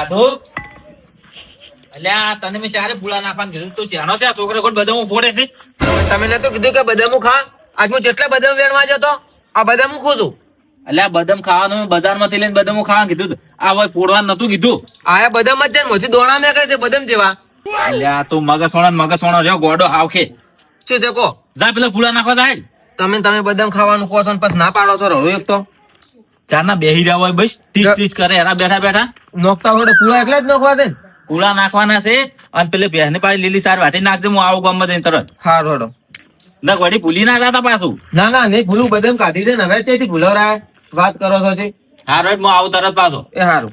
પાછો અલ્યા તને મેં ચારે પૂળા નાખવાનું કીધું. તું જાણો છે આ છોકરો કોઈ બદામું ફોડે છે તમે નતું કીધું કે બદામું ખા આજ હું જેટલા બદામ વેણવા જતો આ બદામું ખું છું અલ્યા બદામ ખાવાનું બજારમાંથી લઈને બદામ ખાવાનું કીધું આ હોય ફોડવાનું નતું કીધું. આ બદામ જ છે મોથી દોણા ને કહે છે બદામ જેવા. અલ્યા તું મગસવાળો મગસ મગસવાળો રહ્યો ગોડો હાવખે શું દેખો જા પેલા પૂળા નાખવા જાય. તમે તમે બદામ ખાવાનું કહો છો ને પછી ના પાડો છો રહો એક તો. ચારના બેહી રહ્યા હોય બસ ટીચ ટીચ કરે એના બેઠા બેઠા. નોખતા હોય પૂળા એકલા જ નોખવા દે પૂળા નાખવાના છે. અને પેલે બેહને પાછી લીલી સાર વાટી નાખજે હું આવું ગામમાં જઈને તરત. હા રોડો ના વળી ભૂલી ના હતા પાછું. ના ના નહીં ભૂલું બદામ કાઢી દે ને. હવે તેથી ભૂલવરાય. વાત કરો છો જી. હા રોડ હું આવું તરત પાછો. એ સારું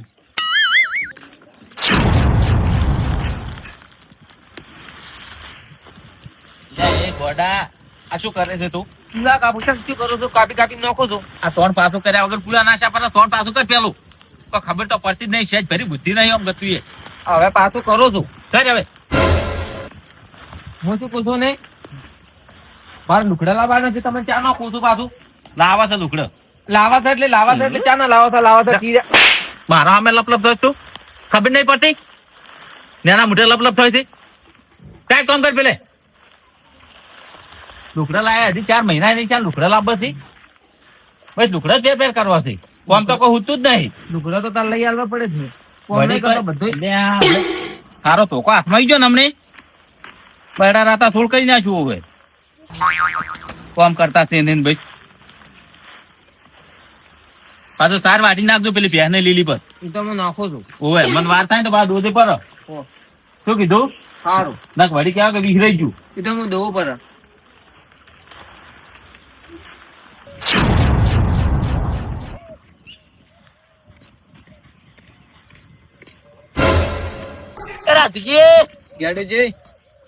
ગોડા. આ શું કરે છે તું? પૂરા કાપું છું શું કરો છો? કાપી કાપી નાખો છો. આ ત્રણ પાસો કર્યા વગર પૂરા નાશા પર? ત્રણ પાસો કર પેલું? તો ખબર તો પડતી જ નહીં સેજ ભરી બુદ્ધિ નહીં આમ ગતું હવે પાછું કરું છું. સર હવે? હું શું પૂછું ને મારે લુકડા લાવવા નથી તમે ચા નાખું છું પાછું? લાવા છે લુકડો લાવા છે એટલે લાવા છે એટલે ચા ના લાવા છે? લાવા છે મારા અમે લપલપ થયો છું. ખબર નહીં પડતી? નેના મોઢે લપલપ થઈ છે. કાંઈ કામ કર પેલે. લુકડા લાયા હજી ચાર મહિના નહીં ચાર લુકડા લાવવા છે. બસ લુકડા જ ફેર કરવા છે કોમ તો કોઈ હુતું જ નહીં. લુકડા તો તાર લઈ આવવા પડે છે. સારો ધોકો હાથમાં આવી ગયો ને હમણે બડા રાતા થોડ કઈ નાખ્યું હવે. કોમ કરતા છે ને ભાઈ. પાછો સાર વાટી નાખજો પેલી ભેંસને લીલી પર. તો હું નાખો છું. ઓવે મને વાર થાય તો બા દોધે પર. શું કીધું? સારું નાખ વળી કેવા કે વિહરાઈ ગયું. એ તો હું દેવું ગેડુજી.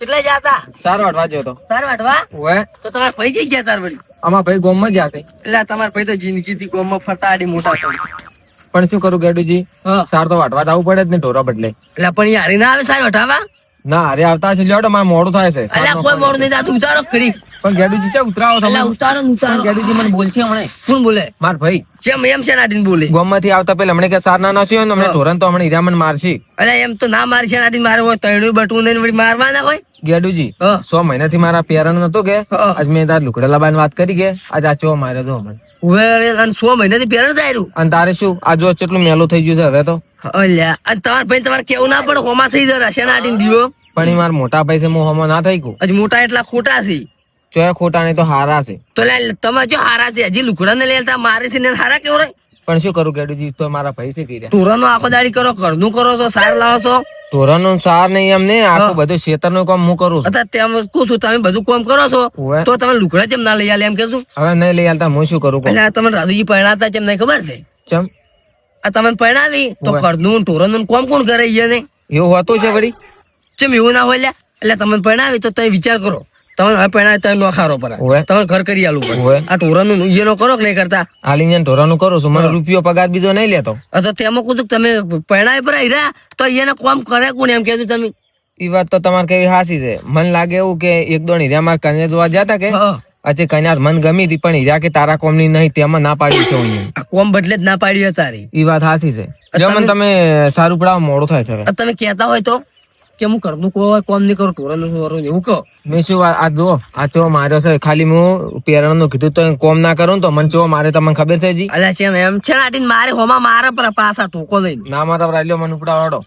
કેટલા જાતા? સારો વાટવા જ્યો તો. તાર વાટવા ઓએ તો તમારે પૈ જઈ ગયા તાર વળી? આમાં ભાઈ ગોમમાં જ જાતે એટલે તમારે તો જિંદગી થી ગોમમાં ફરતા આડી મોટા પણ શું કરું ગેડુજી? સાર તો વાટવા જવું પડે જ ને ઢોરા બદલે. એટલે પણ યાર ના આવે સાર વટાવા? ના અરે આવતા છે લ્યો મારે મોડું થાય છે. કોઈ મોડું નહીં થતું ઉતારો ખરી પણ ગેડુજી ચા ઉતરાવો તમે? ઉતારો ઉતારો. ગેડુજી મને બોલશે હમણે. કોણ બોલે? માર ભાઈ. જેમ એમ છે નાડીને બોલે? ગોમમાંથી આવતા પેલા હમણે કે સાર ના નસ્યો ને હમણે ધોરણ તો હમણે હીરામણ મારશી. અરે એમ તો ના મારશે છે મારે હોય તૈણું બટવું ને વળી મારવાના હોય. ગેડુજી સો મહિનાથી મારા પેરણ નતો કે? આજ મેં તાર લુકડેલા લાબાની વાત કરી કે? આજ આચવો માર્યો તો હમણે. સો મહિનાથી પેરણ આવ્યું અને તારે શું? આ જો કેટલું મેલો થઈ ગયું છે હવે તો? અલ્યા અને તમારે ભાઈ તમારે કેવું ના પડે? હોમા થઈ રશિયા આટીન દીવો? પણ એ મારા મોટા ભાઈ છે હું હોમા ના થઈ ગયું. હજી મોટા એટલા ખોટા છે. ચોય ખોટા નહીં તો હારા છે. તો તમે જો હારા છે હજી લુકડા ને લેતા મારે છે ને હારા કેવો રે પણ શું કરું કેડુજી તો મારા પૈસે કહી રહ્યા. ટોરાનો આખો દાડી કરો ઘરનું કરો છો સાર લાવો છો? ધોરણનું સાર નહીં એમ નહીં આખું બધું ખેતરનું કામ હું કરું છું. તેમ કહું છું તમે બધું કામ કરો છો તો તમે લુકડા કેમ ના લઈ આલે એમ કેશું હવે નહીં લઈ આલતા હું શું કરું? એટલે તમે રાજુજી પરણાતા કેમ નહીં ખબર છે? ચમ? આ તમે પરણાવી તો. ઘરનું ટોરાનું કોમ કોણ કરે ઈ ને એવું હોતું છે વળી? ચમ એવું ના હોય લ્યા? એટલે તમે પરણાવી તો તમે વિચાર કરો. તમે હવે પરણાવી તમે નોખારો પર તમે ઘર કરી આલું ઓવે. આ ટોરાનું ઈયનો કરો કે નહીં કરતા? આલીને ધોરણનું છું. મને રૂપિયો પગાર બીજો નહીં લેતો. તો તેમાં કહું તમે પરણાવી પર રહ્યા તો એને કોમ કરે કોણ એમ કહેતું તમે. એ વાત તો તમારે કેવી હાસી છે. મને લાગે એવું કે એક દોઢ હીરા મારા કન્યા જોવા જતા કે. અચ્છા કન્યા મન ગમી હતી પણ હીરા કે તારા કોમની નહીં તેમાં ના પાડી છે હું કોમ બદલે જ ના પાડી તારી. એ વાત હાસી છે. તમે- સારું પડાવ મોડું થાય છે તમે કહેતા હોય તો? કે હું ઘરનું કોઈ કોમ નહીં કરું ટોરાનું કરું એવું કહો. મેં શું આ આ આ ચો માર્યો છે ખાલી હું પેરણનું કીધું તો કોમ ના કરું તો મને ચો મારે તમને ખબર છે જી અલ્યા છે એમ છે ને મારે હોમાં મારા પર પાસા ટોકો લઈને. ના મારા રાલ્યો મને ઉપડાવડો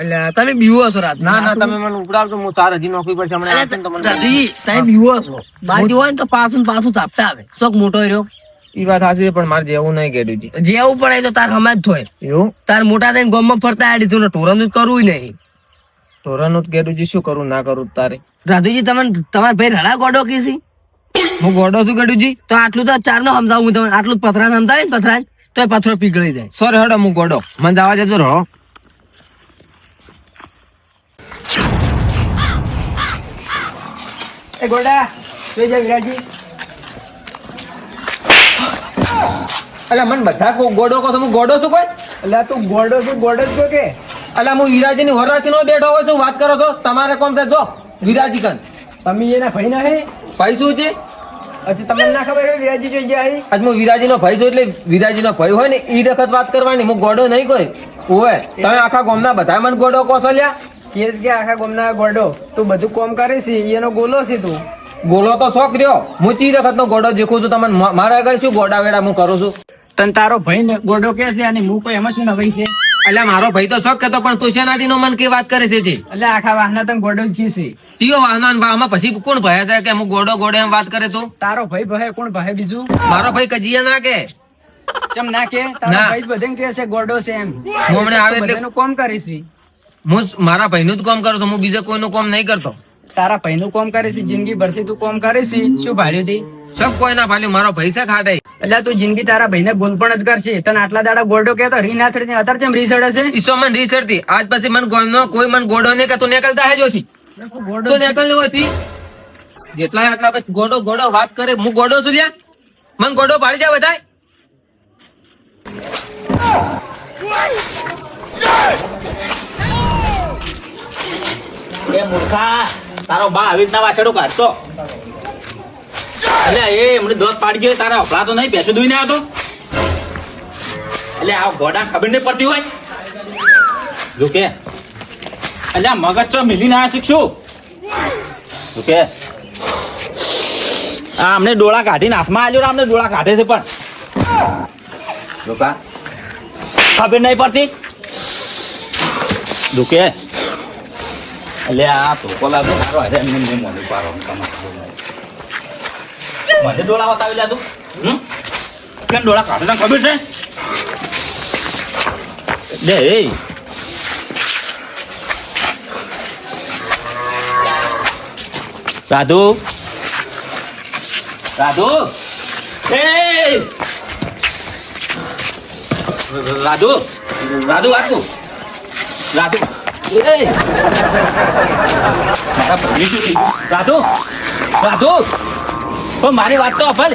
અલ્યા તમે બીવો છો રાત ના ના તમે મને ઉપડાવજો હું તાર હજી નોકરી પર હમણાં તમે બીવો છો. બાકી હોય ને તો પાછું ને પાછું ચાપતા આવે. શોખ મોટો રહ્યો. ઈ વાત સાચી પણ મારે જેવું નહીં કર્યું જેવું પડે એ તો તાર હમણાં જ થોય એવું? તાર મોટા થઈને ગોમમાં ફરતા આડી તું ટોરન જ કરવું નહીં. ધોરણનું ગેડુજી શું કરું ના કરું તારે? રાધુજી તમે તમારા ભાઈ રડા ગોડો કીસી હું ગોડો છું ગેડુજી. તો આટલું તો ચાર નો સમજાવું હું તમને આટલું પથરા સમજાવે ને પથરા તો પથરો પીગળી જાય. સોરી હડો હું ગોડો. મને જવા જતો રહો. એ ગોડા જોઈ જાય વિરાજી. અલ્યા મને બધા ગોડો કહો તો હું ગોડો છું કોઈ? એટલે તું ગોડો છું ગોડો જ છો કે. અલ્યા હું વિરાજી ની વરાછી નો બેઠો હોય છું વાત કરો છો? તમારે કોમ છે? જો વિરાજી કન તમે એના ભાઈ ના હે? ભાઈ શું છે? અચ્છા તમને ના ખબર હોય વિરાજી જોઈ ગયા હે? આજ હું વિરાજી નો ભાઈ છું એટલે વિરાજી નો ભાઈ હોય ને ઈ વખત વાત કરવાની હું ગોડો નહીં કોઈ. ઓવે તમે આખા ગોમના બધા મને ગોડો કહો છો લ્યા? કેસ કે આખા ગોમના ગોડો? તું બધું કોમ કરે છે એનો ગોલો છે તું. ગોલો તો શોખ રહ્યો. હું ચી વખતનો ગોડો દેખું છું? તમને મારા આગળ શું ગોડા વેડા હું કરું છું? તને તારો ભાઈ ને ગોડો કે છે અને હું કોઈ એમાં શું નવાઈ છે? એટલે મારો ભાઈ તો શોખ કહેતો પણ તું શેનાથી નો મન કે વાત કરે છે જી એટલે આખા વાહના તને ગોડો જ કીશે તીઓ વાહના વાહમાં પછી કોણ ભયા છે કે હું ગોડો ગોડે એમ વાત કરે તું? તારો ભાઈ ભય કોણ ભય બીજું? મારો ભાઈ કજીયા ના કે. ચમ ના કે? તારો ભાઈ બધે કે છે ગોડો છે એમ. હું હમણાં આવે એટલે કોમ કરીશ હું મારા મારા ભાઈનું જ કામ કરું છું હું બીજા કોઈનું કામ નહીં કરતો. તારા ભાઈ નું કોમ કરે છે જિંદગી ભરથી તું કોમ કરે છે. શું ભાડ્યું તી? સબ કોઈ ના ભાલ્યું મારો ભાઈ છે ખાટે એટલે તું જિંદગી તારા ભાઈને બોલપણ જ કરશે. તને આટલા દાડા ગોડો કહેતો રી ના ચડતી અત્યારે કેમ રી ચડે છે? ઈસો મનથી આજ પછી મને ગોમનો કોઈ મન ગોડો ને કે તું નીકળતા હે જોથી. ગોડો તો નીકળ હોતી જેટલા આટલા પછી ગોડો ગોડો વાત કરે હું ગોડો છું લ્યા. મન ગોડો પાડી જા બધાય. એ મૂર્ખા તારો બા આવી રીતના વાસણો કાઢતો. એટલે એ એમને દોત પાડી ગયો, તારા હફળા તો નહીં પેસો દુઈને આવતો એટલે આ ઘોડા ખબર નહીં પડતી હોય. જો કે એટલે મગજ તો મિલીને આ શીખશું. જો કે આ અમને ડોળા કાઢીને હાથમાં આવ્યો અમને ડોળા કાઢે છે પણ. જોકા ખબર નહીં પડતી? દુકે એટલે આ ધોકો લાગે મારો આજે એમને મેં પારો પાડો મને ડોળા બતાવી લે તું? હમ? કેમ ડોળા કાઢે? તને ખબર છે? લે, એ. રાધુ? રાધુ? એ! રાધુ? રાધુ રાધુ? રાધુ? રાધુ? રાધુ? ઓ મારી વાત તો અફલ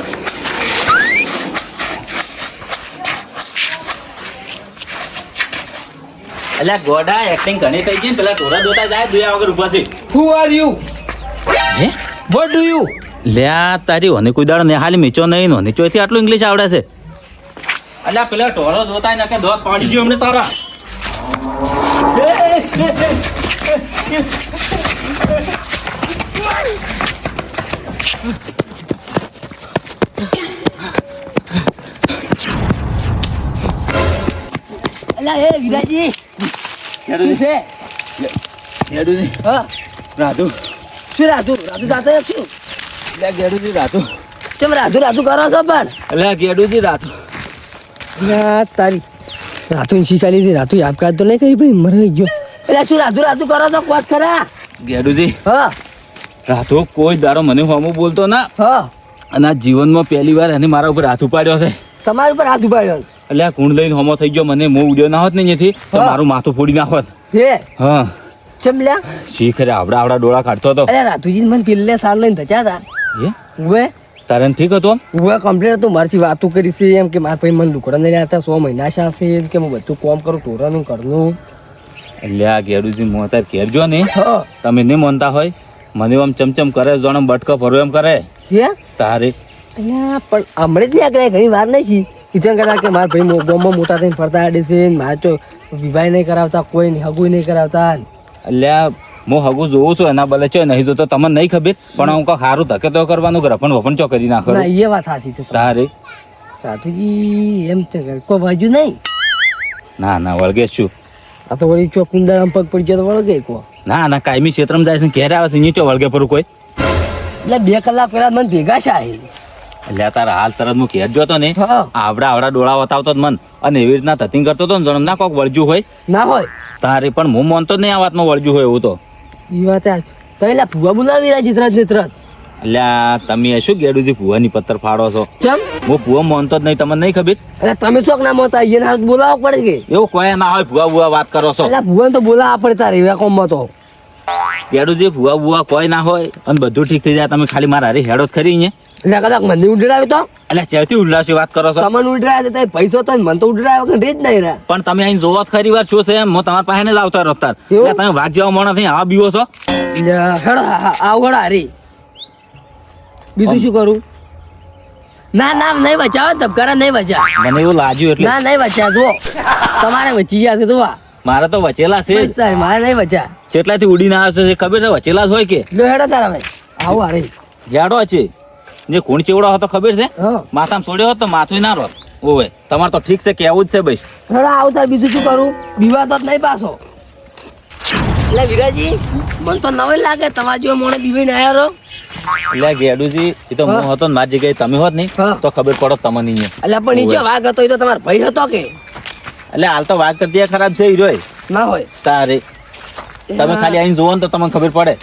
અલ્યા ગોડા એક્ટિંગ ઘણી થઈ ગઈ ને પેલા ઢોરા દોતા જાય દુયા વગર ઊભા છે. હુ આર યુ હે? વોટ ડુ યુ લ્યા તારી હોને કોઈ દાડો ને હાલી મીચો નહીં નો નીચોથી આટલું ઇંગ્લિશ આવડે છે. અલ્યા પેલા ઢોરો દોતા ને કે દોત પાડી ગયો અમને તારા. અલ્યા એ વિરાજી. શું છે? ગેડુજી હા. રાધુ. શું રાધુ? રાધુ જાતે છું. એટલે ગેડુજી રાધુ. ચમ રાધુ રાધુ કરો છો પણ. એટલે ગેડુજી રાધુ. તારી. રાધુ શીખા લીધી રાધુ કાઢ તો નહીં કહી ભાઈ મરી ગયો. એટલે શું રાધુ રાધુ કરો છો વાત ખરા ગેડુજી હા. રાધુ કોઈ દાડો મને હોમો બોલતો ના. હા. અને આ જીવનમાં પહેલી વાર એને મારા ઉપર હાથ ઉપાડ્યો છે. તમારી ઉપર હાથ ઉપાડ્યો એટલે આ કુંડ લઈને હોમો થઈ ગયો. મને મો ઉડ્યો ના હોત ને અહીંયાથી તો મારું માથું ફોડી નાખોત. હે? હા. ચમલ્યા શીખ રે આવડા આવડા ડોળા કાઢતો હતો. અરે રાધુજી મને પેલે સાલ લઈને ધચ્યા હતા હે? ઉવે? તારે ઠીક હતો? ઉવે કમ્પ્લેટ હતું. મારથી વાતો કરી છે એમ કે મારા ભાઈ મને લુકડા નહીં હતા સો મહિના શાસે કે હું બધું કોમ કરું ટોરાનું કરનું એટલે આ ઘેરુજી મો અત્યારે ઘેર જો ને તમે નહીં માનતા હોય મને આમ ચમચમ કરે જાણે બટકો ભરો એમ કરે. હે? તારે પણ હમણાં જ નીકળ્યા ઘણી વાર નહીં છી. કીધું કહેતા કે મારા ભાઈ ગામમાં મોટા થઈને ફરતા આડે છે મારે તો વિવાહ નહીં કરાવતા કોઈ નહીં હગું નહીં કરાવતા. એટલે હું હગું જોઉં છું એના બલે છે નહીં જોતો તમને નહીં ખબર પણ હું કાંઈક સારું ધકે તો કરવાનું કરે પણ વપન ચો કરી. નાખો ના એ વાત હાસી તો તારે. સાધુજી એમ તે કોઈ બાજુ નહીં? ના ના વળગે છું. આ તો વળી ચો કુંદર આમ પગ પડી ગયો તો વળગે કો ના ના કાયમી ક્ષેત્રમાં જાય છે ને ઘેર આવે છે નીચે વળગે પર કોઈ. એટલે બે કલાક પહેલા મને ભેગા છે. એટલે તારા હાલ તરત હું ઘેર જોતો ને. આવડા આવડા ડોળા વતાવતો મન. અને એવી રીતના ધતિંગ કરતો તો જણમ ના કોક વળજ્યું હોય. ના હોય. તારે પણ હું માનતો નહીં આ વાતમાં વળજ્યું હોય એવું તો. એ વાત તો એટલે ભૂવા બોલાવી રહ્યા જીતરાજ નેત્રજ એટલે તમે શું ગેડુજી ભુવાની પત્તર ફાડો છો? કેમ? હું ભુવા માનતો જ નહીં તમને નહીં ખબર? એટલે તમે ચોક ના મોતા એને હાથ બોલાવવા પડે કે? એવું કોઈ ના હોય ભુવા ભુવા વાત કરો છો. એટલે ભુવન તો બોલાવા પડે તારે એવા કોમ તો. ગેડુજી ભુવા ભુવા કોઈ ના હોય. અને બધું ઠીક થઈ જાય તમે ખાલી મારા હારે હેડો જ ખરી અહીંયા. એટલે કદાચ મને ઉડરાવે તો. એટલે ચેરથી ઉલ્લાસી વાત કરો છો? તમને ઉડરાવે તો પૈસો તો મને તો ઉડરાવે કે રેજ નહીં રહ્યા. પણ તમે અહીં જોવો ખરી વાર શું છે હું તમારા પાસે જ આવતા રસ્તાર? એટલે તમે વાત જેવા મોણા થઈ આવા બીવો છો? હેડો આ- આ- આવડો હારી. બીજું શું કરું? ના ના નહીં બચાવો ધબકારા નહીં બચા મને એવું લાગ્યું એટલે. ના નહીં બચા જો તમારે બચી ગયા છે જોવા. મારે તો વચેલા છે. મારે નહીં બચા કેટલાથી ઉડીને આવ્યો છે ખબર છે વચેલા જ હોય કે? હેડો તારા ભાઈ. આવો હારી. જાડો છે. જે ખૂણ ચેવડો હતો ખબર છે? માથામાં છોડ્યો હતો માથું ના રોત. ઓવે તમારે તો ઠીક છે કેવું જ છે ભાઈ હેડો આવતા બીજું શું કરું? બીવા તો જ નહીં પાછો. એટલે વિરાજી મને તો નવે લાગે તમારા જેવો મોણે બીવીને આવ્યો એટલે ગેડુજી એ તો હું હતો ને મારી જગ્યાએ તમે હોત નહીં તો ખબર પડો તમને નહીં એટલે પણ નીચે વાઘ હતો એ તો તમારો ભાઈ હતો કે? એટલે હાલ તો વાત કરતી ખરાબ છે ઈ રહ્યો ના હોય. તારે. તમે ખાલી અહીં જોવો ને તો તમને ખબર પડે.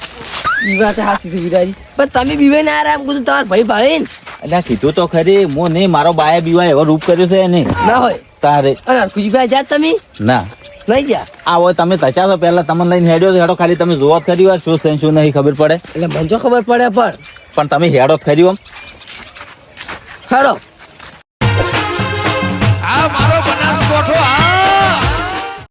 બીવા તો હાસી છે વિરાજી પણ તમે બીવે ના. રહ્યા એમ કીધું તમારા ભાઈ ભાઈ એટલે કીધું તો ખરી મો નહીં મારો બાએ બીવાય એવો રૂપ કર્યો છે નહીં ના હોય તારે અને હરખુજીભાઈ જા તમે ના. નહીં ગયા આ હોય તમે તચાસો પહેલા તમને લઈને હેડ્યો હેડો ખાલી તમે જોવો કરી ખરી વાર શું છે શું નહીં ખબર પડે એટલે મને ખબર પડે પણ પણ તમે હેડો ખરી આમ હેડો